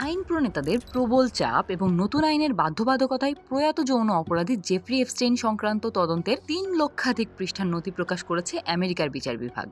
আইন প্রণেতাদের প্রবল চাপ এবং নতুন আইনের বাধ্যবাধকতায় প্রয়াত যৌন অপরাধী জেফরি এফস্টেইন সংক্রান্ত তদন্তের তিন লক্ষাধিক পৃষ্ঠার নথি প্রকাশ করেছে আমেরিকার বিচার বিভাগ।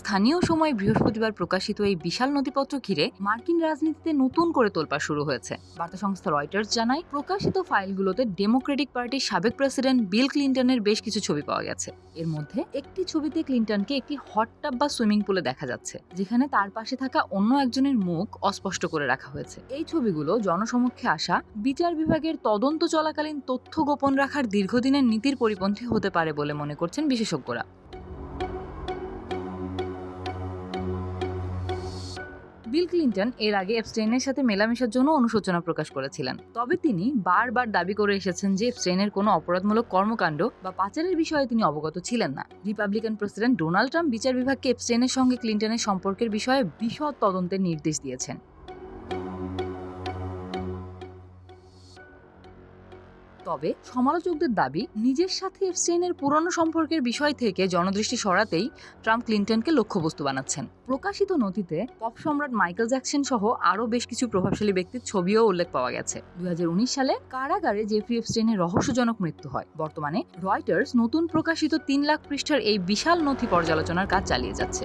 স্থানীয় সময় বৃহস্পতিবার প্রকাশিত এই বিশাল নথিপত্র ঘিরে মার্কিন রাজনীতিতে নতুন করে তোলপা শুরু হয়েছে। বার্তা সংস্থা রয়টার্স জানায়, প্রকাশিত ফাইলগুলোতে ডেমোক্রেটিক পার্টির সাবেক প্রেসিডেন্ট বিল ক্লিন্টনের বেশ কিছু ছবি পাওয়া গেছে। এর মধ্যে একটি ছবিতে ক্লিন্টনকে একটি হট টাব বা সুইমিং পুলে দেখা যাচ্ছে, যেখানে তার পাশে থাকা অন্য একজনের মুখ অস্পষ্ট করে রাখা হয়েছে। এই ছবিগুলো জনসমক্ষে আসা বিচার বিভাগের তদন্ত চলাকালীন তথ্য গোপন রাখার দীর্ঘদিনের নীতির পরিপন্থী হতে পারে বলে মনে করছেন বিশেষজ্ঞরা। বিল ক্লিন্টন এর আগে এপস্টেইনের সাথে মেলামেশার জন্য অনুশোচনা প্রকাশ করেছিলেন। তবে তিনি বারবার দাবি করে এসেছেন যে এপস্টেইনের কোনো অপরাধমূলক কর্মকাণ্ড বা পাচারের বিষয়ে তিনি অবগত ছিলেন না। রিপাবলিকান প্রেসিডেন্ট ডোনাল্ড ট্রাম্প বিচার বিভাগকে এপস্টেইনের সঙ্গে ক্লিন্টনের সম্পর্কের বিষয়ে বিশদ তদন্তের নির্দেশ দিয়েছেন। তবে সমালোচকদের দাবি, নিজের সাথে এফস্টেইনের পুরনো সম্পর্কের বিষয় থেকে জনদৃষ্টি সরাতেই ট্রাম্প ক্লিন্টনকে লক্ষ্যবস্তু বানাচ্ছেন। প্রকাশিত নথিতে পপ সম্রাট মাইকেল জ্যাকসন সহ আরও বেশ কিছু প্রভাবশালী ব্যক্তির ছবিও উল্লেখ পাওয়া গেছে। দুই হাজার উনিশ সালে কারাগারে জেফরি এফস্টেইনের রহস্যজনক মৃত্যু হয়। বর্তমানে রয়টার্স নতুন প্রকাশিত তিন লাখ পৃষ্ঠার এই বিশাল নথি পর্যালোচনার কাজ চালিয়ে যাচ্ছে।